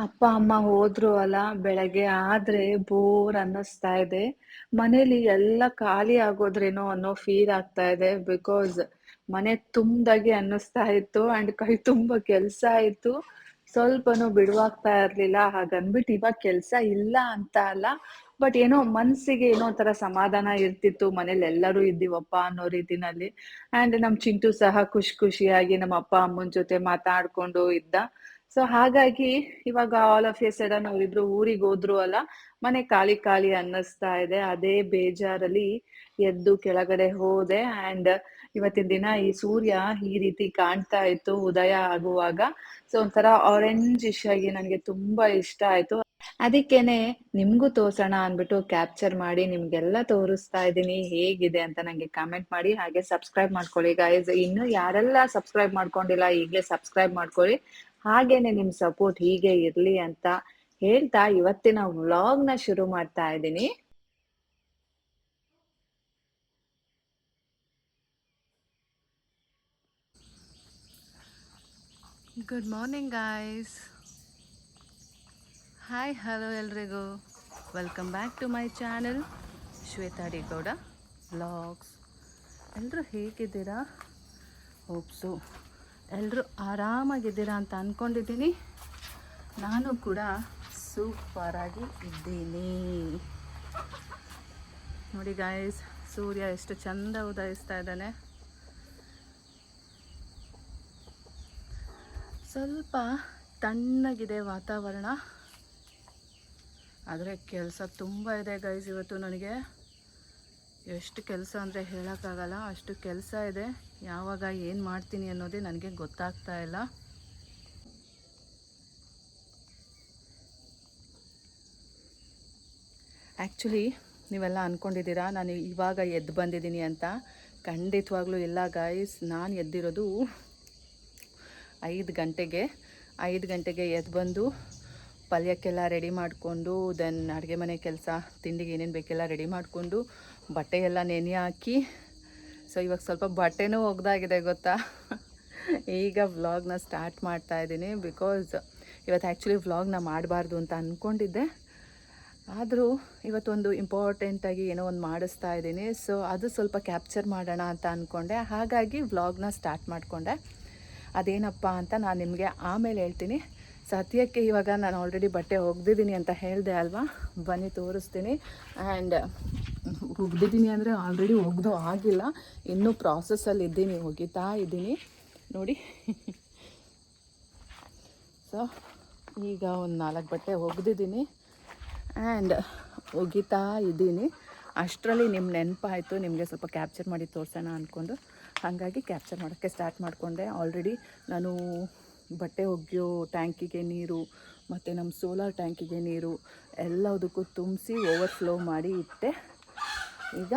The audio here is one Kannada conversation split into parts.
ಅಪ್ಪ, ಅಮ್ಮ ಹೋದ್ರು ಅಲ್ಲ ಬೆಳಗ್ಗೆ, ಆದ್ರೆ ಬೋರ್ ಅನ್ನಿಸ್ತಾ ಇದೆ. ಮನೇಲಿ ಎಲ್ಲ ಖಾಲಿ ಆಗೋದ್ರೇನೋ ಅನ್ನೋ ಫೀಲ್ ಆಗ್ತಾ ಇದೆ ಬಿಕಾಸ್ ಮನೆ ತುಂಬ್ದಾಗೆ ಅನ್ನಿಸ್ತಾ ಇತ್ತು ಅಂಡ್ ಕೈ ತುಂಬ ಕೆಲ್ಸ ಇತ್ತು. ಸ್ವಲ್ಪನೂ ಬಿಡುವಾಗ್ತಾ ಇರ್ಲಿಲ್ಲ. ಹಾಗನ್ಬಿಟ್ಟು ಇವಾಗ ಕೆಲ್ಸ ಇಲ್ಲ ಅಂತ ಅಲ್ಲ. ಬಟ್ ಏನೋ ಮನ್ಸಿಗೆ ಏನೋ ತರ ಸಮಾಧಾನ ಇರ್ತಿತ್ತು. ಮನೇಲಿ ಎಲ್ಲರೂ ಇದ್ದೀವಪ್ಪ ಅನ್ನೋ ರೀತಿನಲ್ಲಿ. ಅಂಡ್ ನಮ್ ಚಿಂಟು ಸಹ ಖುಷಿ ಖುಷಿಯಾಗಿ ನಮ್ಮ ಅಪ್ಪ ಅಮ್ಮನ ಜೊತೆ ಮಾತಾಡ್ಕೊಂಡು ಇದ್ದ. ಸೊ ಹಾಗಾಗಿ ಇವಾಗ ಆಲ್ ಆಫ್ ಎ ಸಡನ್ ಅವರಿಬ್ರು ಊರಿಗೆ ಹೋದ್ರು ಅಲ್ಲ, ಮನೆ ಖಾಲಿ ಖಾಲಿ ಅನ್ನಿಸ್ತಾ ಇದೆ. ಅದೇ ಬೇಜಾರಲ್ಲಿ ಎದ್ದು ಕೆಳಗಡೆ ಹೋದೆ ಅಂಡ್ ಇವತ್ತಿನ ದಿನ ಈ ಸೂರ್ಯ ಈ ರೀತಿ ಕಾಣ್ತಾ ಇತ್ತು, ಉದಯ ಆಗುವಾಗ. ಸೊ ಒಂಥರ ಆರೆಂಜ್ ಇಶ್ ಆಗಿ ನನಗೆ ತುಂಬಾ ಇಷ್ಟ ಆಯ್ತು. ಅದಕ್ಕೇನೆ ನಿಮ್ಗೂ ತೋರ್ಸೋಣ ಅಂದ್ಬಿಟ್ಟು ಕ್ಯಾಪ್ಚರ್ ಮಾಡಿ ನಿಮ್ಗೆಲ್ಲ ತೋರಿಸ್ತಾ ಇದ್ದೀನಿ, ಹೇಗಿದೆ ಅಂತ ನಂಗೆ ಕಮೆಂಟ್ ಮಾಡಿ. ಹಾಗೆ ಸಬ್ಸ್ಕ್ರೈಬ್ ಮಾಡ್ಕೊಳ್ಳಿ ಗೈಸ್ ಇನ್ನು ಯಾರೆಲ್ಲ ಸಬ್ಸ್ಕ್ರೈಬ್ ಮಾಡ್ಕೊಂಡಿಲ್ಲ ಈಗಲೇ ಸಬ್ಸ್ಕ್ರೈಬ್ ಮಾಡ್ಕೊಳ್ಳಿ. ಹಾಗೇನೆ ನಿಮ್ ಸಪೋರ್ಟ್ ಹೀಗೆ ಇರ್ಲಿ ಅಂತ ಹೇಳ್ತಾ ಇವತ್ತಿನ ವ್ಲಾಗ್ನ ಶುರು ಮಾಡ್ತಾ ಇದ್ದೀನಿ. Good morning guys hi hello ಎಲ್ರಿಗೂ. Welcome back to my channel Shweta D Gowda vlogs ಎಲ್ಲರೂ ಹೇಗಿದ್ದೀರಾ? ಹೋಪ್ಸು ಎಲ್ಲರೂ ಆರಾಮಾಗಿದ್ದೀರಾ ಅಂತ ಅಂದ್ಕೊಂಡಿದ್ದೀನಿ ನಾನು ಕೂಡ ಸೂಪರಾಗಿ ಇದ್ದೀನಿ. ನೋಡಿ ಗಾಯಸ್ ಸೂರ್ಯ ಎಷ್ಟು ಚಂದ ಉದಯಿಸ್ತಾ ಇದ್ದಾನೆ. ಸ್ವಲ್ಪ ತಣ್ಣಗಿದೆ ವಾತಾವರಣ. ಆದರೆ ಕೆಲಸ ತುಂಬ ಇದೆ ಗೈಸ್ ಇವತ್ತು ನನಗೆ. ಎಷ್ಟು ಕೆಲಸ ಅಂದರೆ ಹೇಳೋಕ್ಕಾಗಲ್ಲ, ಅಷ್ಟು ಕೆಲಸ ಇದೆ. ಯಾವಾಗ ಏನು ಮಾಡ್ತೀನಿ ಅನ್ನೋದೇ ನನಗೆ ಗೊತ್ತಾಗ್ತಾ ಇಲ್ಲ. ಆ್ಯಕ್ಚುಲಿ ನೀವೆಲ್ಲ ಅಂದ್ಕೊಂಡಿದ್ದೀರಾ ನಾನು ಇವಾಗ ಎದ್ದು ಬಂದಿದ್ದೀನಿ ಅಂತ. ಖಂಡಿತವಾಗ್ಲೂ ಇಲ್ಲ ಗಾಯ್ಸ್ ನಾನು ಎದ್ದಿರೋದು ಐದು ಗಂಟೆಗೆ. ಐದು ಗಂಟೆಗೆ ಎದ್ದು ಬಂದು ಪಲ್ಯಕ್ಕೆಲ್ಲ ರೆಡಿ ಮಾಡಿಕೊಂಡು ದೆನ್ ಅಡುಗೆ ಮನೆ ಕೆಲಸ, ತಿಂಡಿಗೆ ಏನೇನು ಬೇಕೆಲ್ಲ ರೆಡಿ ಮಾಡಿಕೊಂಡು ಬಟ್ಟೆ ಎಲ್ಲ ನೆನೆ ಹಾಕಿ ಸೊ ಇವಾಗ ಸ್ವಲ್ಪ ಬಟ್ಟೆನೂ ಒಗ್ದಾಗಿದೆ, ಗೊತ್ತಾ? ಈಗ ವ್ಲಾಗ್ನ ಸ್ಟಾರ್ಟ್ ಮಾಡ್ತಾ ಇದ್ದೀನಿ ಬಿಕಾಸ್ ಇವತ್ತು ಆ್ಯಕ್ಚುಲಿ ವ್ಲಾಗ್ನ ಮಾಡಬಾರ್ದು ಅಂತ ಅಂದ್ಕೊಂಡಿದ್ದೆ ಆದರೂ ಇವತ್ತೊಂದು ಇಂಪಾರ್ಟೆಂಟಾಗಿ ಏನೋ ಒಂದು ಮಾಡಿಸ್ತಾ ಇದ್ದೀನಿ. ಸೊ ಅದು ಸ್ವಲ್ಪ ಕ್ಯಾಪ್ಚರ್ ಮಾಡೋಣ ಅಂತ ಅಂದ್ಕೊಂಡೆ ಹಾಗಾಗಿ ವ್ಲಾಗ್ನ ಸ್ಟಾರ್ಟ್ ಮಾಡಿಕೊಂಡೆ. ಅದೇನಪ್ಪ ಅಂತ ನಾನು ನಿಮಗೆ ಆಮೇಲೆ ಹೇಳ್ತೀನಿ. ಸದ್ಯಕ್ಕೆ ಇವಾಗ ನಾನು ಆಲ್ರೆಡಿ ಬಟ್ಟೆ ಒಗ್ದಿದ್ದೀನಿ ಅಂತ ಹೇಳಿದೆ ಅಲ್ವಾ? ಬನ್ನಿ, ತೋರಿಸ್ತೀನಿ. ಆ್ಯಂಡ್ ಒಗ್ದಿದ್ದೀನಿ ಅಂದರೆ ಆಲ್ರೆಡಿ ಒಗ್ದು ಆಗಿಲ್ಲ. ಇನ್ನೂ ಪ್ರಾಸೆಸ್ಸಲ್ಲಿ ಇದ್ದೀನಿ ಒಗಿತಾ ಇದ್ದೀನಿ. ನೋಡಿ. ಸೊ ಈಗ ಒಂದು ನಾಲ್ಕು ಬಟ್ಟೆ ಒಗ್ದಿದ್ದೀನಿ ಆ್ಯಂಡ್ ಒಗಿತಾ ಇದ್ದೀನಿ. ಅಷ್ಟರಲ್ಲಿ ನಿಮ್ಮ ನೆನಪಾಯಿತು, ನಿಮಗೆ ಸ್ವಲ್ಪ ಕ್ಯಾಪ್ಚರ್ ಮಾಡಿ ತೋರಿಸೋಣ ಅಂದ್ಕೊಂಡು ಹಾಗಾಗಿ ಕ್ಯಾಪ್ಚರ್ ಮಾಡೋಕ್ಕೆ ಸ್ಟಾರ್ಟ್ ಮಾಡಿಕೊಂಡೆ. ಆಲ್ರೆಡಿ ನಾನು ಬಟ್ಟೆ ಒಗೆಯೋ ಟ್ಯಾಂಕಿಗೆ ನೀರು, ಮತ್ತು ನಮ್ಮ ಸೋಲಾರ್ ಟ್ಯಾಂಕಿಗೆ ನೀರು ಎಲ್ಲದಕ್ಕೂ ತುಂಬಿಸಿ ಓವರ್ಫ್ಲೋ ಮಾಡಿ ಇಟ್ಟೆ. ಈಗ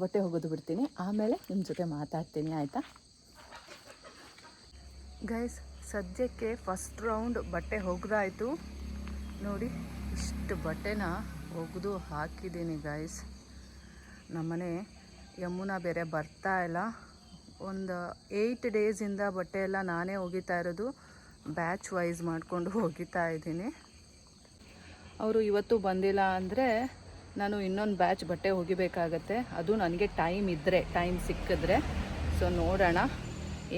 ಬಟ್ಟೆ ಒಗೆದು ಬಿಡ್ತೀನಿ. ಆಮೇಲೆ ನಿಮ್ಮ ಜೊತೆ ಮಾತಾಡ್ತೀನಿ, ಆಯಿತಾ? ಗೈಸ್ ಸದ್ಯಕ್ಕೆ ಫಸ್ಟ್ ರೌಂಡ್ ಬಟ್ಟೆ ಒಗ್ದಾಯಿತು. ನೋಡಿ, ಇಷ್ಟು ಬಟ್ಟೆನ ಒಗೆದು ಹಾಕಿದ್ದೀನಿ ಗೈಸ್ ನಮ್ಮನೆ ಯಮುನಾ ಬೇರೆ ಬರ್ತಾ ಇಲ್ಲ. ಒಂದು ಏಯ್ಟ್ ಡೇಸಿಂದ ಬಟ್ಟೆ ಎಲ್ಲ ನಾನೇ ಒಗಿತಾ ಇರೋದು. ಬ್ಯಾಚ್ ವೈಸ್ ಮಾಡಿಕೊಂಡು ಒಗಿತಾ ಇದ್ದೀನಿ. ಅವರು ಇವತ್ತು ಬಂದಿಲ್ಲ ಅಂದರೆ ನಾನು ಇನ್ನೊಂದು ಬ್ಯಾಚ್ ಬಟ್ಟೆ ಒಗಿಬೇಕಾಗತ್ತೆ. ಅದು ನನಗೆ ಟೈಮ್ ಇದ್ದರೆ ಟೈಮ್ ಸಿಕ್ಕಿದ್ರೆ. ಸೊ ನೋಡೋಣ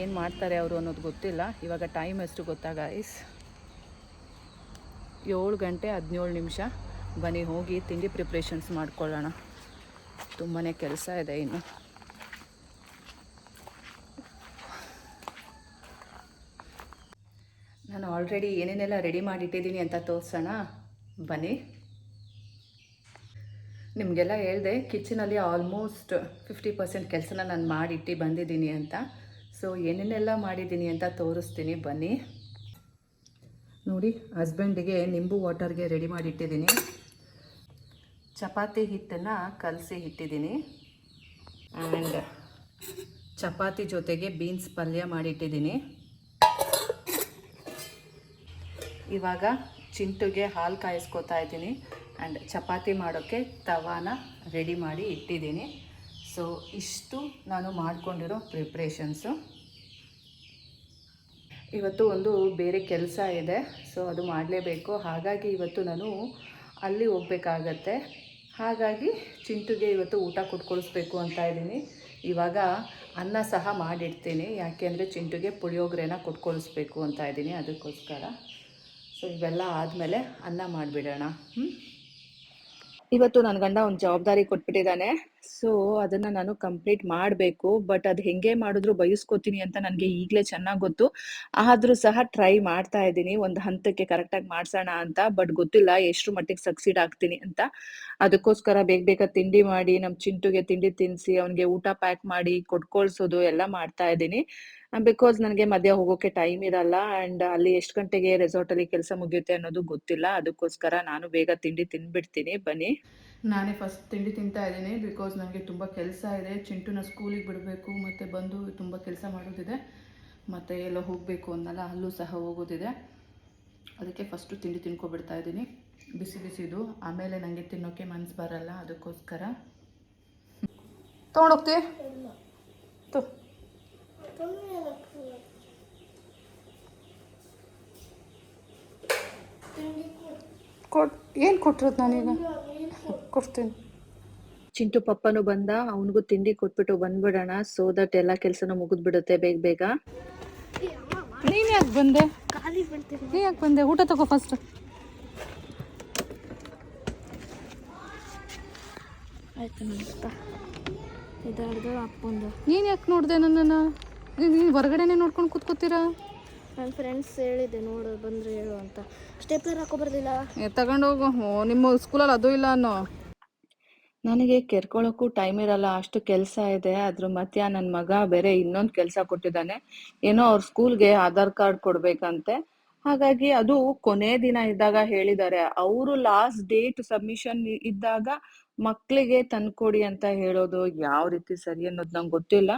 ಏನು ಮಾಡ್ತಾರೆ ಅವರು ಅನ್ನೋದು ಗೊತ್ತಿಲ್ಲ. ಇವಾಗ ಟೈಮ್ ಎಷ್ಟು ಗೊತ್ತಾಗ ಐಸ್ ಏಳು ಗಂಟೆ ಹದಿನೇಳು ನಿಮಿಷ. ಬನ್ನಿ, ಹೋಗಿ ತಿಂಡಿ ಪ್ರಿಪ್ರೇಷನ್ಸ್ ಮಾಡ್ಕೊಳ್ಳೋಣ. ತುಂಬಾ ಕೆಲಸ ಇದೆ ಇನ್ನು. ನಾನು ಆಲ್ರೆಡಿ ಏನೇನೆಲ್ಲ ರೆಡಿ ಮಾಡಿಟ್ಟಿದ್ದೀನಿ ಅಂತ ತೋರಿಸೋಣ. ಬನ್ನಿ. ನಿಮಗೆಲ್ಲ ಹೇಳಿದೆ ಕಿಚನಲ್ಲಿ ಆಲ್ಮೋಸ್ಟ್ ಫಿಫ್ಟಿ ಪರ್ಸೆಂಟ್ ಕೆಲಸನ ನಾನು ಮಾಡಿಟ್ಟು ಬಂದಿದ್ದೀನಿ ಅಂತ. ಸೊ ಏನೇನೆಲ್ಲ ಮಾಡಿದ್ದೀನಿ ಅಂತ ತೋರಿಸ್ತೀನಿ, ಬನ್ನಿ. ನೋಡಿ ಹಸ್ಬೆಂಡಿಗೆ ನಿಂಬು ವಾಟರ್ಗೆ ರೆಡಿ ಮಾಡಿಟ್ಟಿದ್ದೀನಿ. ಚಪಾತಿ ಹಿಟ್ಟನ್ನು ಕಲಸಿ ಇಟ್ಟಿದ್ದೀನಿ. ಆ್ಯಂಡ್ ಚಪಾತಿ ಜೊತೆಗೆ ಬೀನ್ಸ್ ಪಲ್ಯ ಮಾಡಿಟ್ಟಿದ್ದೀನಿ. ಇವಾಗ ಚಿಂಟುಗೆ ಹಾಲು ಕಾಯಿಸ್ಕೊತಾ ಇದ್ದೀನಿ. ಆ್ಯಂಡ್ ಚಪಾತಿ ಮಾಡೋಕ್ಕೆ ತವಾನ ರೆಡಿ ಮಾಡಿ ಇಟ್ಟಿದ್ದೀನಿ. ಸೊ, ಇಷ್ಟು ನಾನು ಮಾಡಿಕೊಂಡಿರೋ ಪ್ರಿಪ್ರೇಷನ್ಸು. ಇವತ್ತು ಒಂದು ಬೇರೆ ಕೆಲಸ ಇದೆ. ಸೊ, ಅದು ಮಾಡಲೇಬೇಕು. ಹಾಗಾಗಿ ಇವತ್ತು ನಾನು ಅಲ್ಲಿ ಹೋಗ್ಬೇಕಾಗತ್ತೆ. ಹಾಗಾಗಿ ಚಿಂಟುಗೆ ಇವತ್ತು ಊಟ ಕೊಟ್ಕೊಳಿಸ್ಬೇಕು ಅಂತ ಇದ್ದೀನಿ. ಇವಾಗ ಅನ್ನ ಸಹ ಮಾಡಿಡ್ತೀನಿ ಯಾಕೆ ಅಂದರೆ ಚಿಂಟುಗೆ ಪುಳಿಯೋಗರೆನ ಕೊಟ್ಕೊಳಿಸ್ಬೇಕು ಅಂತ ಇದ್ದೀನಿ. ಅದಕ್ಕೋಸ್ಕರ. ಸೊ, ಇವೆಲ್ಲ ಆದಮೇಲೆ ಅನ್ನ ಮಾಡಿಬಿಡೋಣ. ಹ್ಞೂ ಇವತ್ತು ನನ್ನ ಗಂಡ ಒಂದು ಜವಾಬ್ದಾರಿ ಕೊಟ್ಬಿಟ್ಟಿದ್ದಾನೆ ಸೊ, ಅದನ್ನ ನಾನು ಕಂಪ್ಲೀಟ್ ಮಾಡಬೇಕು, ಬಟ್ ಅದು ಹೆಂಗೆ ಮಾಡಿದ್ರು ಬಯಸ್ಕೋತೀನಿ ಅಂತ ನನಗೆ ಈಗಲೇ ಚೆನ್ನಾಗಿ ಗೊತ್ತು. ಆದರೂ ಸಹ ಟ್ರೈ ಮಾಡ್ತಾ ಇದ್ದೀನಿ, ಒಂದು ಹಂತಕ್ಕೆ ಕರೆಕ್ಟಾಗಿ ಮಾಡ್ಸೋಣ ಅಂತ, ಬಟ್ ಗೊತ್ತಿಲ್ಲ ಎಷ್ಟು ಮಟ್ಟಿಗೆ ಸಕ್ಸೀಡ್ ಆಗ್ತೀನಿ ಅಂತ. ಅದಕ್ಕೋಸ್ಕರ ಬೇಗ ಬೇಗ ತಿಂಡಿ ಮಾಡಿ ನಮ್ಮ ಚಿಂಟುಗೆ ತಿಂಡಿ ತಿನ್ಸಿ, ಅವನಿಗೆ ಊಟ ಪ್ಯಾಕ್ ಮಾಡಿ ಕೊಟ್ಕೊಳ್ಸೋದು ಎಲ್ಲ ಮಾಡ್ತಾ ಇದ್ದೀನಿ. ಬಿಕಾಸ್ ನನಗೆ ಮಧ್ಯ ಹೋಗೋಕೆ ಟೈಮ್ ಇರಲ್ಲ ಆ್ಯಂಡ್ ಅಲ್ಲಿ ಎಷ್ಟು ಗಂಟೆಗೆ ರೆಸಾರ್ಟಲ್ಲಿ ಕೆಲಸ ಮುಗಿಯುತ್ತೆ ಅನ್ನೋದು ಗೊತ್ತಿಲ್ಲ. ಅದಕ್ಕೋಸ್ಕರ ನಾನು ಬೇಗ ತಿಂಡಿ ತಿನ್ಬಿಡ್ತೀನಿ, ಬನ್ನಿ. ನಾನೇ ಫಸ್ಟ್ ತಿಂಡಿ ತಿಂತಾ ಇದ್ದೀನಿ ಬಿಕಾಸ್ ನನಗೆ ತುಂಬ ಕೆಲಸ ಇದೆ. ಚಿಂಟುನ ಸ್ಕೂಲಿಗೆ ಬಿಡಬೇಕು, ಮತ್ತು ಬಂದು ತುಂಬ ಕೆಲಸ ಮಾಡೋದಿದೆ. ಮತ್ತು ಎಲ್ಲ ಹೋಗಬೇಕು ಅನ್ನಲ್ಲ, ಅಲ್ಲೂ ಸಹ ಹೋಗೋದಿದೆ. ಅದಕ್ಕೆ ಫಸ್ಟು ತಿಂಡಿ ತಿನ್ಕೊಬಿಡ್ತಾ ಇದ್ದೀನಿ. ಬಿಸಿ ಬಿಸಿದು ಆಮೇಲೆ ನನಗೆ ತಿನ್ನೋಕ್ಕೆ ಮನಸ್ಸು ಬರಲ್ಲ, ಅದಕ್ಕೋಸ್ಕರ. ತೊಗೊಂಡೋಗ್ತೀವಿ ಕೊಟ್, ಏನು ಕೊಟ್ಟಿರೋದು ನಾನೀಗ? ಕೊಡ್ತೀನಿ. ಚಿಂಟು ಪಪ್ಪನು ಬಂದ ಅವನಿಗೂ ತಿಂಡಿ ಕೊಟ್ಬಿಟ್ಟು ಬಂದ್ಬಿಡೋಣ. ಸೋ ದಟ್ ಎಲ್ಲ ಕೆಲಸನೂ ಮುಗಿದ್ಬಿಡುತ್ತೆ ಬೇಗ ಬೇಗ. ನೀನು ಯಾಕೆ ಬಂದೆ? ನೀ ಯಾಕೆ ಬಂದೆ? ಊಟ ತಗೋ ಫಸ್ಟ್ ಆಯ್ತು ನಮಸ್ತ ಇದಾರ್ದು ಅಪ್ಪಂದು. ನೀನು ಯಾಕೆ ನೋಡಿದೆ ನನ್ನನ್ನು? ನೀನು ಹೊರಗಡೆನೆ ನೋಡ್ಕೊಂಡು ಕೂತ್ಕೋತೀರಾ? ನನ್ನ ಫ್ರೆಂಡ್ಸ್ ಹೇಳಿದೆ ನೋಡು ಬಂದ್ರೆ ಹೇಳು ಅಂತ. ಸ್ಟೇಪ್ಲರ್ ಹಾಕೋ ಬರ್ದಿಲ್ಲ ತಗೊಂಡೋಗು. ನಿಮ್ಮ ಸ್ಕೂಲಲ್ಲಿ ಅದು ಇಲ್ಲ ಅನ್ನೋ. ನನಗೆ ಕೆರ್ಕೊಳ್ಳೋಕ್ಕೂ ಟೈಮ್ ಇರಲ್ಲ, ಅಷ್ಟು ಕೆಲಸ ಇದೆ, ಅದ್ರ ಮಧ್ಯ ನನ್ನ ಮಗ ಬೇರೆ ಇನ್ನೊಂದು ಕೆಲಸ ಕೊಟ್ಟಿದ್ದಾನೆ. ಏನೋ ಅವ್ರ ಸ್ಕೂಲ್ಗೆ ಆಧಾರ್ ಕಾರ್ಡ್ ಕೊಡ್ಬೇಕಂತೆ. ಹಾಗಾಗಿ ಅದು ಕೊನೆ ದಿನ ಇದ್ದಾಗ ಹೇಳಿದ್ದಾರೆ. ಅವರು ಲಾಸ್ಟ್ ಡೇಟ್ ಸಬ್ಮಿಷನ್ ಇದ್ದಾಗ ಮಕ್ಕಳಿಗೆ ತಂದ್ಕೊಡಿ ಅಂತ ಹೇಳೋದು ಯಾವ ರೀತಿ ಸರಿ ಅನ್ನೋದು ನಂಗೆ ಗೊತ್ತಿಲ್ಲ.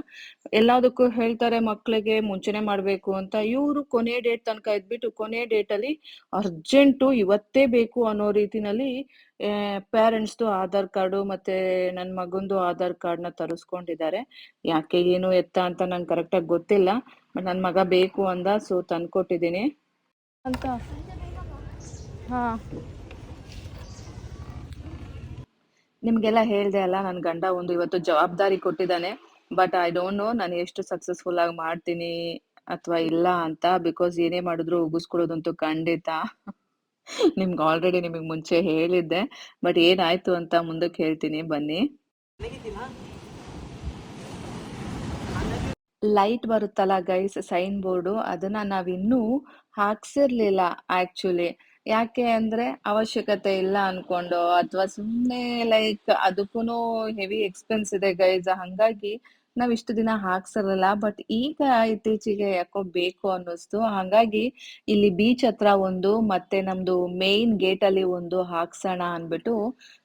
ಎಲ್ಲದಕ್ಕೂ ಹೇಳ್ತಾರೆ ಮಕ್ಕಳಿಗೆ ಮುಂಚೆನೆ ಮಾಡ್ಬೇಕು ಅಂತ. ಇವರು ಕೊನೆ ಡೇಟ್ ತನಕ ಇದ್ಬಿಟ್ಟು ಕೊನೆ ಡೇಟ್ ಅಲ್ಲಿ ಅರ್ಜೆಂಟು ಇವತ್ತೇ ಬೇಕು ಅನ್ನೋ ರೀತಿನಲ್ಲಿ ಪೇರೆಂಟ್ಸ್ದು ಆಧಾರ್ ಕಾರ್ಡು ಮತ್ತೆ ನನ್ನ ಮಗಂದು ಆಧಾರ್ ಕಾರ್ಡ್ನ ತರಿಸ್ಕೊಂಡಿದ್ದಾರೆ. ಯಾಕೆ ಏನು ಎತ್ತ ಅಂತ ನಂಗೆ ಕರೆಕ್ಟಾಗಿ ಗೊತ್ತಿಲ್ಲ. ಬಟ್ ನನ್ನ ಮಗ ಬೇಕು ಅಂದ ಸೊ ತಂದ್ಕೊಟ್ಟಿದ್ದೀನಿ. ಅಂತ. ಹಾಂ. ನಿಮ್ಗೆಲ್ಲ ಹೇಳ್ದೆ ಅಲ್ಲ ನನ್ನ ಗಂಡ ಒಂದು ಇವತ್ತು ಜವಾಬ್ದಾರಿ ಕೊಟ್ಟಿದ್ದಾನೆ. ಬಟ್ ಐ ಡೋಂಟ್ ನೋ ನಾನು ಎಷ್ಟು ಸಕ್ಸಸ್ಫುಲ್ ಆಗಿ ಮಾಡ್ತೀನಿ ಅಥವಾ ಇಲ್ಲ ಅಂತ ಬಿಕಾಸ್ ಏನೇ ಮಾಡಿದ್ರು ಉಗಿಸ್ಕೊಳ್ಳೋದಂತೂ ಖಂಡಿತ. ನಿಮ್ಗೆ ಆಲ್ರೆಡಿ ನಿಮಗೆ ಮುಂಚೆ ಹೇಳಿದ್ದೆ. ಬಟ್ ಏನಾಯ್ತು ಅಂತ ಮುಂದಕ್ಕೆ ಹೇಳ್ತೀನಿ ಬನ್ನಿ. ಲೈಟ್ ಬರುತ್ತಲ್ಲ ಗೈಸ್ ಸೈನ್ ಬೋರ್ಡು ಅದನ್ನ ನಾವಿನ್ನೂ ಹಾಕ್ಸಿರ್ಲಿಲ್ಲ ಆಕ್ಚುಲಿ ಯಾಕೆ ಅಂದ್ರೆ ಅವಶ್ಯಕತೆ ಇಲ್ಲ ಅನ್ಕೊಂಡು, ಅಥವಾ ಸುಮ್ಮನೆ ಲೈಕ್ ಅದಕ್ಕೂ ಹೆವಿ ಎಕ್ಸ್ಪೆನ್ಸ್ ಇದೆ ಗೈಸ್ ಹಂಗಾಗಿ ನಾವ್ ಇಷ್ಟು ದಿನ ಹಾಕ್ಸಿರಲ್ಲ ಬಟ್ ಈಗ ಇತ್ತೀಚೆಗೆ ಯಾಕೋ ಬೇಕು ಅನ್ನಿಸ್ತು. ಹಾಗಾಗಿ ಇಲ್ಲಿ ಬೀಚ್ ಹತ್ರ ಒಂದು ಮತ್ತೆ ನಮ್ದು ಮೇನ್ ಗೇಟ್ ಅಲ್ಲಿ ಒಂದು ಹಾಕ್ಸೋಣ ಅನ್ಬಿಟ್ಟು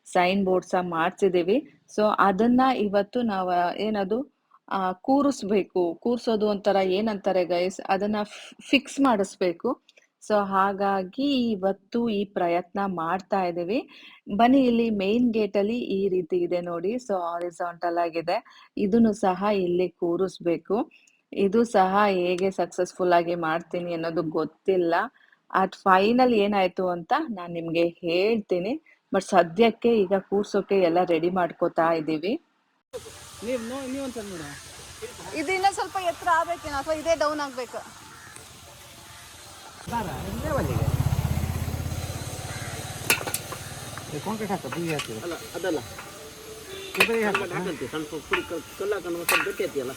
ಸೈನ್ ಬೋರ್ಡ್ಸ ಮಾಡ್ಸಿದೀವಿ. ಸೊ ಅದನ್ನ ಇವತ್ತು ನಾವ್, ಏನದು? ಕೂರಿಸ್ಬೇಕು. ಕೂರಿಸೋದು ಒಂಥರ ಏನಂತಾರೆ ಗೈಸ್ ಅದನ್ನ ಫಿಕ್ಸ್ ಮಾಡಿಸ್ಬೇಕು. ಸೊ ಹಾಗಾಗಿ ಇವತ್ತು ಈ ಪ್ರಯತ್ನ ಮಾಡ್ತಾ ಇದ್ದೀವಿ. ಬನ್ನಿ, ಇಲ್ಲಿ ಮೇನ್ ಗೇಟಲ್ಲಿ ಈ ರೀತಿ ಇದೆ ನೋಡಿ. ಸೊ ಹಾರಿಸಾಂಟಲ್ ಆಗಿದೆ. ಇದನ್ನು ಸಹ ಇಲ್ಲಿ ಕೂರಿಸ್ಬೇಕು. ಇದು ಸಹ ಹೇಗೆ ಸಕ್ಸಸ್ಫುಲ್ ಆಗಿ ಮಾಡ್ತೀನಿ ಅನ್ನೋದು ಗೊತ್ತಿಲ್ಲ. ಅದ್ ಫೈನಲ್ ಏನಾಯ್ತು ಅಂತ ನಾನು ನಿಮ್ಗೆ ಹೇಳ್ತೀನಿ. ಬಟ್ ಸದ್ಯಕ್ಕೆ ಈಗ ಕೂರ್ಸೋಕೆ ಎಲ್ಲ ರೆಡಿ ಮಾಡ್ಕೋತಾ ಇದ್ದೀವಿ. ಇದು ಇನ್ನೂ ಸ್ವಲ್ಪ ಎತ್ತರ ಆಗ್ಬೇಕೇನು ಅಥವಾ ಇದೇ ಡೌನ್ ಆಗ್ಬೇಕು? ಕಾಂಕ್ರೀಟ್ ಹಾಕ ಬೀಗ ಹಾಕಿದೆ ಅಲ್ಲ ಅದಲ್ಲ. ಹಾಕಂತೆ ಸಣ್ಣ ಪುಡಿ ಕಲ್ಲು ಹಾಕೊಂಡು ಸ್ವಲ್ಪ ಗಟ್ಟಿ ಐತಿಯಲ್ಲ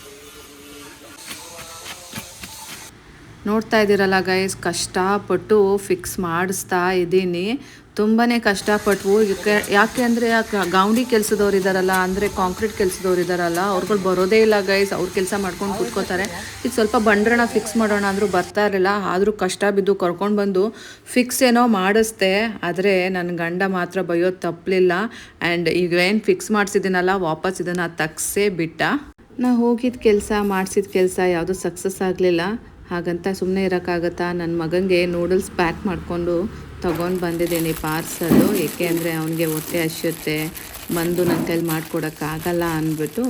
ನೋಡ್ತಾ ಇದ್ದೀರಲ್ಲ ಗೈಸ್ ಕಷ್ಟಪಟ್ಟು ಫಿಕ್ಸ್ ಮಾಡಿಸ್ತಾ ಇದ್ದೀನಿ. ತುಂಬಾ ಕಷ್ಟಪಟ್ವು. ಯಾಕೆ ಅಂದರೆ ಗೌಂಡಿ ಕೆಲಸದವ್ರು ಇದ್ದಾರಲ್ಲ ಅಂದರೆ ಕಾಂಕ್ರೀಟ್ ಕೆಲಸದವ್ರು ಇದ್ದಾರಲ್ಲ ಅವ್ರುಗಳು ಬರೋದೇ ಇಲ್ಲ ಗೈಸ್ ಅವ್ರ ಕೆಲಸ ಮಾಡ್ಕೊಂಡು ಕೂತ್ಕೋತಾರೆ. ಇದು ಸ್ವಲ್ಪ ಬಂಡ್ರಣ ಫಿಕ್ಸ್ ಮಾಡೋಣ ಅಂದರೂ ಬರ್ತಾ ಇರಲಿಲ್ಲ ಆದರೂ ಕಷ್ಟ ಬಿದ್ದು ಕರ್ಕೊಂಡು ಬಂದು ಫಿಕ್ಸ್ ಏನೋ ಮಾಡಿಸ್ದೆ. ಆದರೆ ನನ್ನ ಗಂಡ ಮಾತ್ರ ಬೈಯೋದು ತಪ್ಪಲಿಲ್ಲ ಆ್ಯಂಡ್ ಈಗ ಏನು ಫಿಕ್ಸ್ ಮಾಡಿಸಿದ್ದೀನಲ್ಲ, ವಾಪಸ್ ಇದನ್ನು ತಗ್ಸೇ ಬಿಟ್ಟ. ನಾ ಹೋಗಿದ್ದ ಕೆಲಸ, ಮಾಡಿಸಿದ ಕೆಲಸ ಯಾವುದೂ ಸಕ್ಸಸ್ ಆಗಲಿಲ್ಲ. ಹಾಗಂತ ಸುಮ್ಮನೆ ಇರೋಕ್ಕಾಗತ್ತಾ? ನನ್ನ ಮಗನಿಗೆ ನೂಡಲ್ಸ್ ಪ್ಯಾಕ್ ಮಾಡಿಕೊಂಡು ತೊಗೊಂಡು ಬಂದಿದ್ದೀನಿ ಪಾರ್ಸಲು ಏಕೆ ಅಂದರೆ ಅವನಿಗೆ ಹೊಟ್ಟೆ ಹಸಿಯುತ್ತೆ. ಬಂದು ನನ್ನ ಕೈಲಿ ಮಾಡಿಕೊಡೋಕ್ಕಾಗಲ್ಲ ಅಂದ್ಬಿಟ್ಟು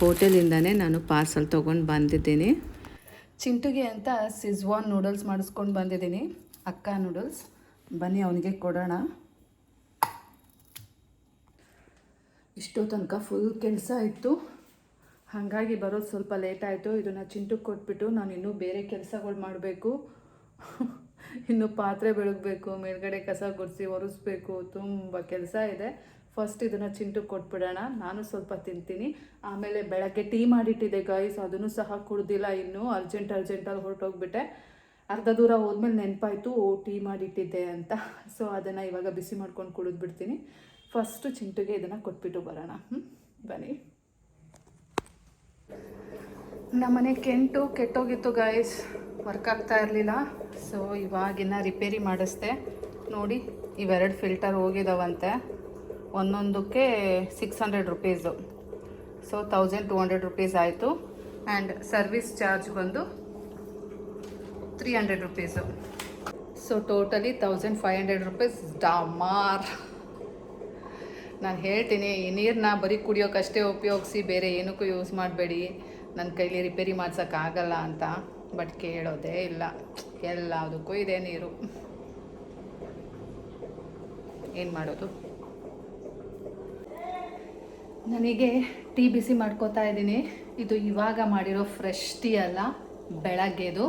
ಹೋಟೆಲಿಂದನೇ ನಾನು ಪಾರ್ಸಲ್ ತೊಗೊಂಡು ಬಂದಿದ್ದೀನಿ. ಚಿಂಟುಗೆ ಅಂತ ಸಿಜ್ವಾನ್ ನೂಡಲ್ಸ್ ಮಾಡಿಸ್ಕೊಂಡು ಬಂದಿದ್ದೀನಿ. ಅಕ್ಕ ನೂಡಲ್ಸ್ ಬನ್ನಿ ಅವನಿಗೆ ಕೊಡೋಣ. ಇಷ್ಟೋ ತನಕ ಫುಲ್ ಕೆಲಸ ಇತ್ತು. ಹಾಗಾಗಿ ಬರೋದು ಸ್ವಲ್ಪ ಲೇಟ್ ಆಯಿತು. ಇದನ್ನು ಚಿಂಟುಗೆ ಕೊಟ್ಬಿಟ್ಟು ನಾನು ಇನ್ನೂ ಬೇರೆ ಕೆಲಸಗಳು ಮಾಡಬೇಕು. ಇನ್ನು ಪಾತ್ರೆ ಬೆಳಗಬೇಕು, ಮೇಲ್ಗಡೆ ಕಸ ಗುಡಿಸಿ ಒರೆಸ್ಬೇಕು, ತುಂಬ ಕೆಲಸ ಇದೆ. ಫಸ್ಟ್ ಇದನ್ನು ಚಿಂಟು ಕೊಟ್ಬಿಡೋಣ. ನಾನು ಸ್ವಲ್ಪ ತಿಂತೀನಿ. ಆಮೇಲೆ ಬೆಳಗ್ಗೆ ಟೀ ಮಾಡಿಟ್ಟಿದೆ ಗೈಸ್ ಅದನ್ನು ಸಹ ಕುಡ್ದಿಲ್ಲ ಇನ್ನೂ ಅರ್ಜೆಂಟ್ ಅರ್ಜೆಂಟಲ್ಲಿ ಹೊರಟೋಗ್ಬಿಟ್ಟೆ. ಅರ್ಧ ದೂರ ಹೋದ್ಮೇಲೆ ನೆನಪಾಯಿತು ಟೀ ಮಾಡಿಟ್ಟಿದ್ದೆ ಅಂತ. ಸೊ ಅದನ್ನು ಇವಾಗ ಬಿಸಿ ಮಾಡ್ಕೊಂಡು ಕುಡಿದ್ಬಿಡ್ತೀನಿ. ಫಸ್ಟು ಚಿಂಟುಗೆ ಇದನ್ನು ಕೊಟ್ಬಿಟ್ಟು ಬರೋಣ. ಹ್ಞೂ ಬನ್ನಿ. ನಮ್ಮನೆ ಕೆಂಟು ಕೆಟ್ಟೋಗಿತ್ತು ಗಾಯ್ಸ್ ವರ್ಕ್ ಆಗ್ತಾ ಇರಲಿಲ್ಲ. ಸೊ ಇವಾಗಿನ ರಿಪೇರಿ ಮಾಡಿಸ್ದೆ. ನೋಡಿ, ಇವೆರಡು ಫಿಲ್ಟರ್ ಹೋಗಿದಾವಂತೆ. ಒಂದೊಂದಕ್ಕೆ six hundred rupees so thousand two hundred rupees ಆಯಿತು. ಆ್ಯಂಡ್ ಸರ್ವಿಸ್ ಚಾರ್ಜ್ ಬಂದು three hundred rupees so totally thousand five hundred rupees ಡಮಾರ್. ನಾನು ಹೇಳ್ತೀನಿ, ಈ ನೀರನ್ನ ಬರೀ ಕುಡಿಯೋಕ್ಕಷ್ಟೇ ಉಪಯೋಗಿಸಿ, ಬೇರೆ ಏನಕ್ಕೂ ಯೂಸ್ ಮಾಡಬೇಡಿ. ನನ್ನ ಕೈಲಿ ರಿಪೇರಿ ಮಾಡ್ಸೋಕ್ಕಾಗಲ್ಲ ಅಂತ. ಬಟ್ ಕೇಳೋದೇ ಇಲ್ಲ. ಎಲ್ಲದಕ್ಕೂ ಇದೆ ನೀರು. ಏನು ಮಾಡೋದು? ನನಗೆ ಟೀ ಬಿಸಿ ಮಾಡ್ಕೋತಾ ಇದ್ದೀನಿ. ಇದು ಇವಾಗ ಮಾಡಿರೋ ಫ್ರೆಶ್ ಟೀ ಅಲ್ಲ, ಬೆಳಗ್ಗೆದು.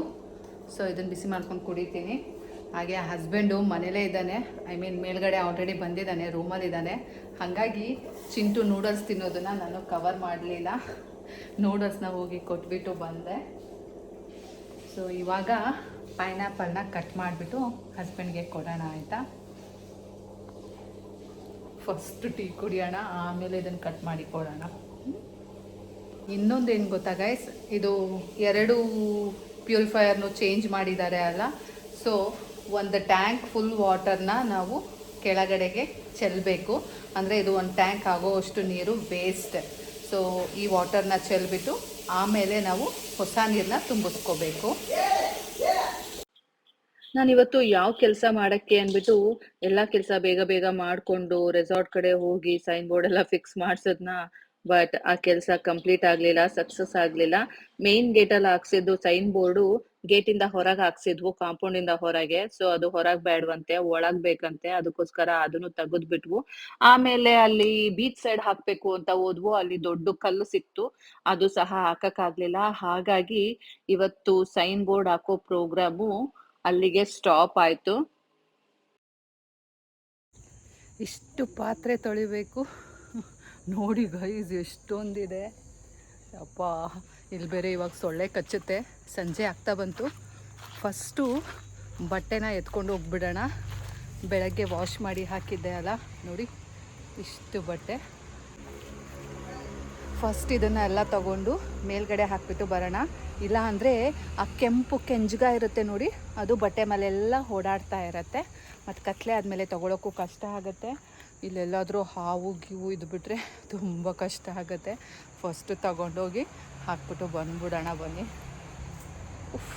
ಸೊ ಇದನ್ನು ಬಿಸಿ ಮಾಡ್ಕೊಂಡು ಕುಡಿತೀನಿ. ಹಾಗೆ ಹಸ್ಬೆಂಡು ಮನೇಲೇ ಇದ್ದಾನೆ. ಐ ಮೀನ್ ಮೇಲ್ಗಡೆ ಆಲ್ರೆಡಿ ಬಂದಿದ್ದಾನೆ ರೂಮಲ್ಲಿದ್ದಾನೆ ಹಾಗಾಗಿ ಚಿಂಟು ನೂಡಲ್ಸ್ ತಿನ್ನೋದನ್ನು ನಾನು ಕವರ್ ಮಾಡಲಿಲ್ಲ. ನೂಡಲ್ಸ್ನ ಹೋಗಿ ಕೊಟ್ಬಿಟ್ಟು ಬಂದೆ. ಸೊ ಇವಾಗ ಪೈನಾಪಲ್ನ ಕಟ್ ಮಾಡಿಬಿಟ್ಟು ಹಸ್ಬೆಂಡ್ಗೆ ಕೊಡೋಣ ಆಯಿತಾ? ಫಸ್ಟ್ ಟೀ ಕುಡಿಯೋಣ, ಆಮೇಲೆ ಇದನ್ನು ಕಟ್ ಮಾಡಿ ಕೊಡೋಣ. ಇನ್ನೊಂದು ಏನು ಗೊತ್ತಾ ಗೈಸ್ ಇದು ಎರಡು ಪ್ಯೂರಿಫೈಯರ್ನು ಚೇಂಜ್ ಮಾಡಿದ್ದಾರೆ ಅಲ್ಲ? ಸೊ ಒಂದು ಟ್ಯಾಂಕ್ ಫುಲ್ ವಾಟರ್ನ ನಾವು ಕೆಳಗಡೆಗೆ ಚೆಲ್ಲಬೇಕು ಅಂದರೆ ಇದು ಒಂದು ಟ್ಯಾಂಕ್ ಆಗೋವಷ್ಟು ನೀರು ವೇಸ್ಟ್ ಸೊ ಈ ವಾಟರ್ನ ಚೆಲ್ಬಿಟ್ಟು ಆಮೇಲೆ ನಾವು ಹೊಸ ನೀರನ್ನ ತುಂಬಿಸ್ಕೋಬೇಕು. ನಾನಿವತ್ತು ಯಾವ ಕೆಲಸ ಮಾಡಕ್ಕೆ ಅಂದ್ಬಿಟ್ಟು ಎಲ್ಲಾ ಕೆಲಸ ಬೇಗ ಬೇಗ ಮಾಡ್ಕೊಂಡು ರೆಸಾರ್ಟ್ ಕಡೆ ಹೋಗಿ ಸೈನ್ ಬೋರ್ಡ್ ಎಲ್ಲ ಫಿಕ್ಸ್ ಮಾಡ್ಸದ್ನ ಬಟ್ ಆ ಕೆಲಸ ಕಂಪ್ಲೀಟ್ ಆಗ್ಲಿಲ್ಲ ಸಕ್ಸಸ್ ಆಗ್ಲಿಲ್ಲ. ಮೇನ್ ಗೇಟ್ ಅಲ್ಲಿ ಹಾಕ್ಸಿದ್ದು ಸೈನ್ ಬೋರ್ಡು ಗೇಟ್ ಇಂದ ಹೊರಗೆ ಹಾಕ್ಸಿದ್ವು ಕಾಂಪೌಂಡ್ ಇಂದ ಹೊರಗೆ. ಸೊ ಅದು ಹೊರಗ್ ಬೇಡವಂತೆ ಒಳಗ್ ಬೇಕಂತೆ, ಅದಕ್ಕೋಸ್ಕರ ಅದನ್ನು ತೆಗೆದ್ಬಿಟ್ವು. ಆಮೇಲೆ ಅಲ್ಲಿ ಬೀಚ್ ಸೈಡ್ ಹಾಕ್ಬೇಕು ಅಂತ ಹೋದ್ವು, ಅಲ್ಲಿ ದೊಡ್ಡ ಕಲ್ಲು ಸಿಕ್ತು. ಅದು ಸಹ ಹಾಕಕ್ ಆಗ್ಲಿಲ್ಲ. ಹಾಗಾಗಿ ಇವತ್ತು ಸೈನ್ ಬೋರ್ಡ್ ಹಾಕೋ ಪ್ರೋಗ್ರಾಮು ಅಲ್ಲಿಗೆ ಸ್ಟಾಪ್ ಆಯ್ತು. ಇಷ್ಟು ಪಾತ್ರೆ ತೊಳಿಬೇಕು. ನೋಡಿ ಗೈಸ್ ಎಷ್ಟೊಂದಿದೆ. ಅಪ್ಪ ಇಲ್ಲಿ ಬೇರೆ ಇವಾಗ ಸೊಳ್ಳೆ ಕಚ್ಚುತ್ತೆ. ಸಂಜೆ ಆಗ್ತಾ ಬಂತು. ಫಸ್ಟು ಬಟ್ಟೆನ ಎತ್ಕೊಂಡು ಹೋಗ್ಬಿಡೋಣ. ಬೆಳಗ್ಗೆ ವಾಶ್ ಮಾಡಿ ಹಾಕಿದ್ದೆ ಅಲ್ಲ, ನೋಡಿ, ಇಷ್ಟು ಬಟ್ಟೆ. ಫಸ್ಟ್ ಇದನ್ನು ಎಲ್ಲ ತಗೊಂಡು ಮೇಲ್ಗಡೆ ಹಾಕಿಬಿಟ್ಟು ಬರೋಣ. ಇಲ್ಲ ಅಂದರೆ ಆ ಕೆಂಪು ಕೆಂಜ್ಗ ಇರುತ್ತೆ ನೋಡಿ, ಅದು ಬಟ್ಟೆ ಮೇಲೆಲ್ಲ ಓಡಾಡ್ತಾ ಇರುತ್ತೆ. ಮತ್ತು ಕತ್ಲೆ ಆದಮೇಲೆ ತೊಗೊಳೋಕ್ಕೂ ಕಷ್ಟ ಆಗುತ್ತೆ. ಇಲ್ಲೆಲ್ಲಾದರೂ ಹಾವು ಗೀವು ಇದ್ಬಿಟ್ರೆ ತುಂಬ ಕಷ್ಟ ಆಗುತ್ತೆ. ಫಸ್ಟು ತಗೊಂಡೋಗಿ ಹಾಕ್ಬಿಟ್ಟು ಬಂದ್ಬಿಡೋಣ ಬನ್ನಿ. ಉಫ್.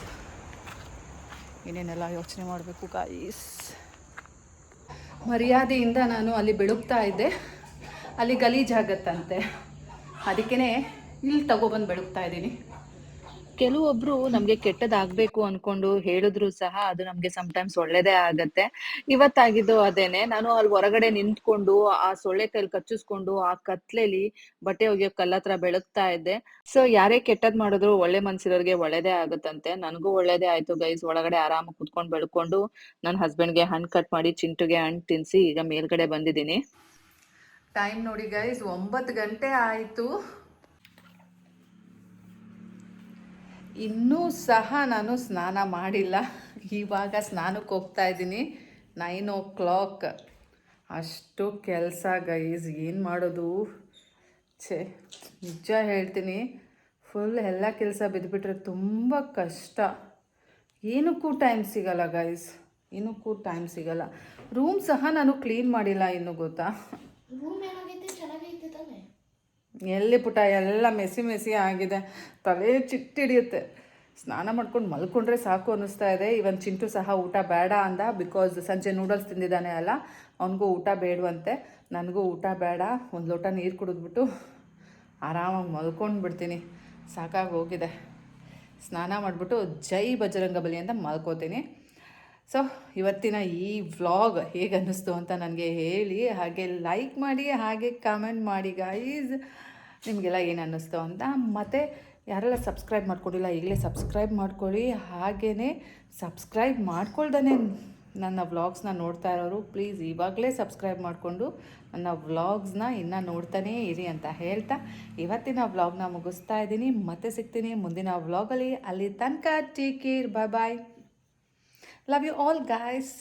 ಏನೇನೆಲ್ಲ ಯೋಚನೆ ಮಾಡಬೇಕು ಕಾಯಿಸ್ ಮರ್ಯಾದೆಯಿಂದ ನಾನು ಅಲ್ಲಿ ಬೆಳುಗ್ತಾ ಇದ್ದೆ. ಅಲ್ಲಿ ಗಲೀಜಾಗತ್ತಂತೆ. ಅದಕ್ಕೇ ಇಲ್ಲಿ ತಗೊಬಂದು ಬೆಳಗ್ತಾ ಇದ್ದೀನಿ. ಕೆಲವೊಬ್ರು ನಮ್ಗೆ ಕೆಟ್ಟದಾಗ್ಬೇಕು ಅನ್ಕೊಂಡು ಹೇಳಿದ್ರು ಸಹ ಅದು ನಮ್ಗೆ ಟೈಮ್ಸ್ ಒಳ್ಳೇದೇ ಆಗತ್ತೆ. ಇವತ್ತಾಗಿದ್ದು ಅದೇನೆ, ನಾನು ಅಲ್ಲಿ ಹೊರಗಡೆ ನಿಂತ್ಕೊಂಡು ಆ ಸೊಳ್ಳೆ ಕೈಲಿ ಕಚ್ಚಿಸ್ಕೊಂಡು ಆ ಕತ್ಲೆಲಿ ಬಟ್ಟೆ ಒಗೆಯೋ ಕಲ್ಲತ್ರ ಬೆಳಗ್ತಾ ಇದ್ದೆ. ಸೊ ಯಾರೇ ಕೆಟ್ಟದ್ ಮಾಡಿದ್ರು ಒಳ್ಳೆ ಮನ್ಸಿರೋರ್ಗೆ ಒಳ್ಳೇದೇ ಆಗುತ್ತಂತೆ. ನನಗೂ ಒಳ್ಳೇದೇ ಆಯ್ತು ಗೈಸ್ ಒಳಗಡೆ ಆರಾಮ ಕುತ್ಕೊಂಡ್ ಬೆಳ್ಕೊಂಡು ನನ್ನ ಹಸ್ಬೆಂಡ್ಗೆ ಹಣ್ಣು ಕಟ್ ಮಾಡಿ ಚಿಂಟುಗೆ ಹಣ್ಣು ತಿನ್ಸಿ ಈಗ ಮೇಲ್ಗಡೆ ಬಂದಿದ್ದೀನಿ. ಟೈಮ್ ನೋಡಿ ಗೈಸ್ ಒಂಬತ್ತು ಗಂಟೆ ಆಯಿತು. ಇನ್ನೂ ಸಹ ನಾನು ಸ್ನಾನ ಮಾಡಿಲ್ಲ. ಇವಾಗ ಸ್ನಾನಕ್ಕೆ ಹೋಗ್ತಾ ಇದ್ದೀನಿ. Nine o'clock. ಅಷ್ಟು ಕೆಲಸ ಗೈಸ್ ಏನು ಮಾಡೋದು? ಛೇ, ನಿಜ ಹೇಳ್ತೀನಿ. ಫುಲ್ ಎಲ್ಲ ಕೆಲಸ ಬಿದ್ದುಬಿಟ್ರೆ ತುಂಬ ಕಷ್ಟ. ಏನಕ್ಕೂ ಟೈಮ್ ಸಿಗಲ್ಲ ಗೈಸ್ ಏನಕ್ಕೂ ಟೈಮ್ ಸಿಗಲ್ಲ. ರೂಮ್ ಸಹ ನಾನು ಕ್ಲೀನ್ ಮಾಡಿಲ್ಲ ಇನ್ನು ಗೊತ್ತಾ? ಎಲ್ಲಿ ಪುಟ ಎಲ್ಲ ಮೆಸಿ ಮೆಸಿ ಆಗಿದೆ. ತಲೆ ಚಿಟ್ಟಿಡಿಯುತ್ತೆ ಸ್ನಾನ ಮಾಡ್ಕೊಂಡು ಮಲ್ಕೊಂಡ್ರೆ ಸಾಕು ಅನ್ನಿಸ್ತಾ ಇದೆ. ಇವನ್ ಚಿಂಟು ಸಹ ಊಟ ಬೇಡ ಅಂದ. ಬಿಕಾಸ್ ಸಂಜೆ ನೂಡಲ್ಸ್ ತಿಂದಿದ್ದಾನೆ ಅಲ್ಲ. ಅವನಿಗೂ ಊಟ ಬೇಡವಂತೆ. ನನಗೂ ಊಟ ಬೇಡ. ಒಂದು ಲೋಟ ನೀರು ಕುಡಿದ್ಬಿಟ್ಟು ಆರಾಮಾಗಿ ಮಲ್ಕೊಂಡು ಬಿಡ್ತೀನಿ. ಸಾಕಾಗಿ ಹೋಗಿದೆ. ಸ್ನಾನ ಮಾಡಿಬಿಟ್ಟು ಜೈ ಬಜರಂಗಬಲಿ ಅಂತ ಮಲ್ಕೋತೀನಿ. ಸೊ ಇವತ್ತಿನ ಈ ವ್ಲಾಗ್ ಹೇಗೆ ಅನ್ನಿಸ್ತು ಅಂತ ನನಗೆ ಹೇಳಿ. ಹಾಗೆ ಲೈಕ್ ಮಾಡಿ, ಹಾಗೆ ಕಾಮೆಂಟ್ ಮಾಡಿ ಗೈಸ್ ನಿಮಗೆಲ್ಲ ಏನು ಅನ್ನಿಸ್ತು ಅಂತ. ಮತ್ತು ಯಾರೆಲ್ಲ ಸಬ್ಸ್ಕ್ರೈಬ್ ಮಾಡ್ಕೊಂಡಿಲ್ಲ, ಈಗಲೇ ಸಬ್ಸ್ಕ್ರೈಬ್ ಮಾಡ್ಕೊಳ್ಳಿ. ಹಾಗೇ ಸಬ್ಸ್ಕ್ರೈಬ್ ಮಾಡ್ಕೊಳ್ದೇ ನನ್ನ ವ್ಲಾಗ್ಸ್ನ ನೋಡ್ತಾ ಇರೋರು ಪ್ಲೀಸ್ ಇವಾಗಲೇ ಸಬ್ಸ್ಕ್ರೈಬ್ ಮಾಡಿಕೊಂಡು ನನ್ನ ವ್ಲಾಗ್ಸ್ನ ಇನ್ನೂ ನೋಡ್ತಾನೇ ಇರಿ ಅಂತ ಹೇಳ್ತಾ ಇವತ್ತಿನ ವ್ಲಾಗ್ನ ಮುಗಿಸ್ತಾ ಇದ್ದೀನಿ. ಮತ್ತೆ ಸಿಗ್ತೀನಿ ಮುಂದಿನ ವ್ಲಾಗಲ್ಲಿ ಅಲ್ಲಿ ತನಕ take care bye bye love you all guys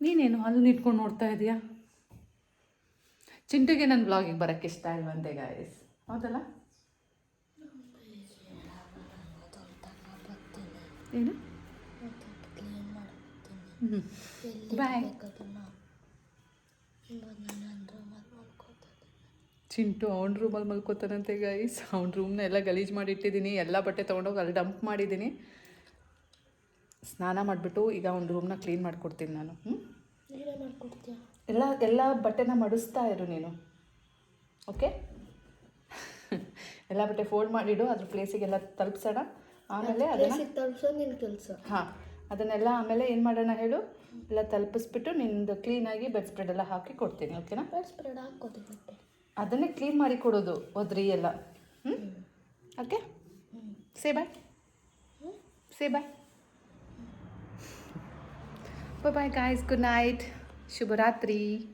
ನೀನೇನು ಅಲ್ಲಿ ನಿಟ್ಕೊಂಡು ನೋಡ್ತಾ ಇದೀಯಾ? ಚಿಂಟುಗೆ ನನ್ನ ಬ್ಲಾಗಿಗೆ ಬರೋಕ್ಕೆ ಇಷ್ಟ ಇಲ್ವಂತೆ ಗಾಯಸ್ ಹೌದಲ್ಲ? ಏನು? ಚಿಂಟು ಅವ್ನ ರೂಮಲ್ಲಿ ಮಲ್ಕೋತಾನಂತೆ ಗೈಸ್ ಅವ್ನ ರೂಮ್ನ ಎಲ್ಲ ಗಲೀಜು ಮಾಡಿ ಇಟ್ಟಿದ್ದೀನಿ ಎಲ್ಲ ಬಟ್ಟೆ ತೊಗೊಂಡೋಗಿ ಅಲ್ಲಿ ಡಂಪ್ ಮಾಡಿದ್ದೀನಿ. ಸ್ನಾನ ಮಾಡಿಬಿಟ್ಟು ಈಗ ಅವ್ನ ರೂಮ್ನ ಕ್ಲೀನ್ ಮಾಡಿಕೊಡ್ತೀನಿ ನಾನು. ಹ್ಞೂ ಎಲ್ಲ ಎಲ್ಲ ಬಟ್ಟೆನ ಮಡಿಸ್ತಾ ಇರು ನೀನು. ಓಕೆ ಎಲ್ಲ ಬಟ್ಟೆ ಫೋಲ್ಡ್ ಮಾಡಿಡು ಅದ್ರ ಪ್ಲೇಸಿಗೆಲ್ಲ ತಲುಪಿಸೋಣ. ಆಮೇಲೆ ಅದನ್ನು ಕೆಲಸ. ಹಾಂ ಅದನ್ನೆಲ್ಲ ಆಮೇಲೆ ಏನು ಮಾಡೋಣ ಹೇಳು? ಎಲ್ಲ ತಲುಪಿಸ್ಬಿಟ್ಟು ನಿಂದು ಕ್ಲೀನಾಗಿ ಬೆಡ್ ಸ್ಪ್ರೆಡ್ ಎಲ್ಲ ಹಾಕಿ ಕೊಡ್ತೀನಿ ಓಕೆನಾ ಬೆಡ್ ಸ್ಪ್ರೆಡ್ ಹಾಕೋತೀನಿ ಅದನ್ನೇ ಕ್ಲೀನ್ ಮಾಡಿ ಕೊಡೋದು ಒದ್ರಿ ಎಲ್ಲ. ಹ್ಞೂ okay say bye say bye bye guys good night Shiburatri.